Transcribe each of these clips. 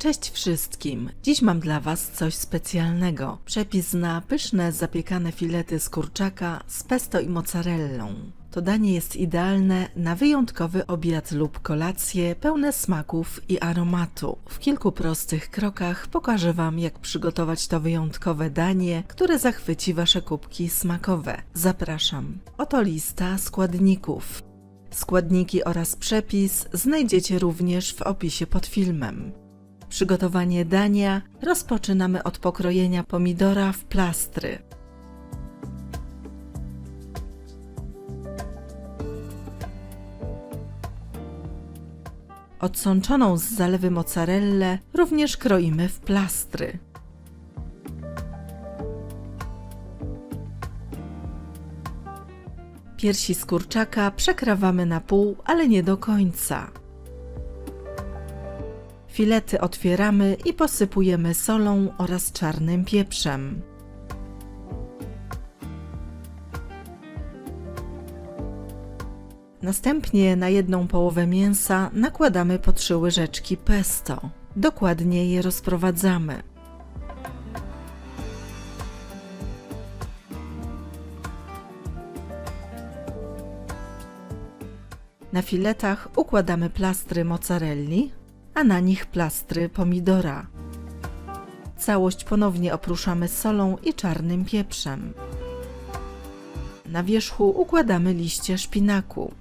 Cześć wszystkim! Dziś mam dla Was coś specjalnego. Przepis na pyszne zapiekane filety z kurczaka z pesto i mozzarellą. To danie jest idealne na wyjątkowy obiad lub kolację pełne smaków i aromatu. W kilku prostych krokach pokażę Wam, jak przygotować to wyjątkowe danie, które zachwyci Wasze kubki smakowe. Zapraszam. Oto lista składników. Składniki oraz przepis znajdziecie również w opisie pod filmem. Przygotowanie dania rozpoczynamy od pokrojenia pomidora w plastry. Odsączoną z zalewy mozzarellę również kroimy w plastry. Piersi z kurczaka przekrawamy na pół, ale nie do końca. Filety otwieramy i posypujemy solą oraz czarnym pieprzem. Następnie na jedną połowę mięsa nakładamy po trzy łyżeczki pesto. Dokładnie je rozprowadzamy. Na filetach układamy plastry mozzarelli, a na nich plastry pomidora. Całość ponownie opruszamy solą i czarnym pieprzem. Na wierzchu układamy liście szpinaku.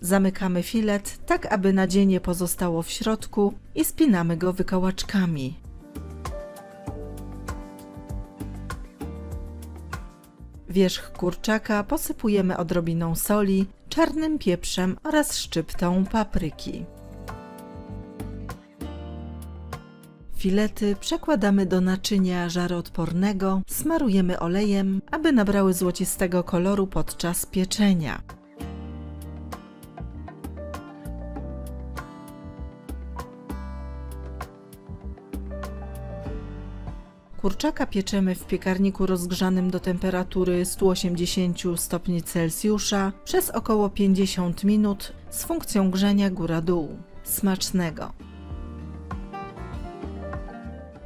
Zamykamy filet tak, aby nadzienie pozostało w środku i spinamy go wykołaczkami. Wierzch kurczaka posypujemy odrobiną soli, czarnym pieprzem oraz szczyptą papryki. Filety przekładamy do naczynia żaroodpornego, smarujemy olejem, aby nabrały złocistego koloru podczas pieczenia. Kurczaka pieczemy w piekarniku rozgrzanym do temperatury 180 stopni Celsjusza przez około 50 minut z funkcją grzania góra-dół. Smacznego!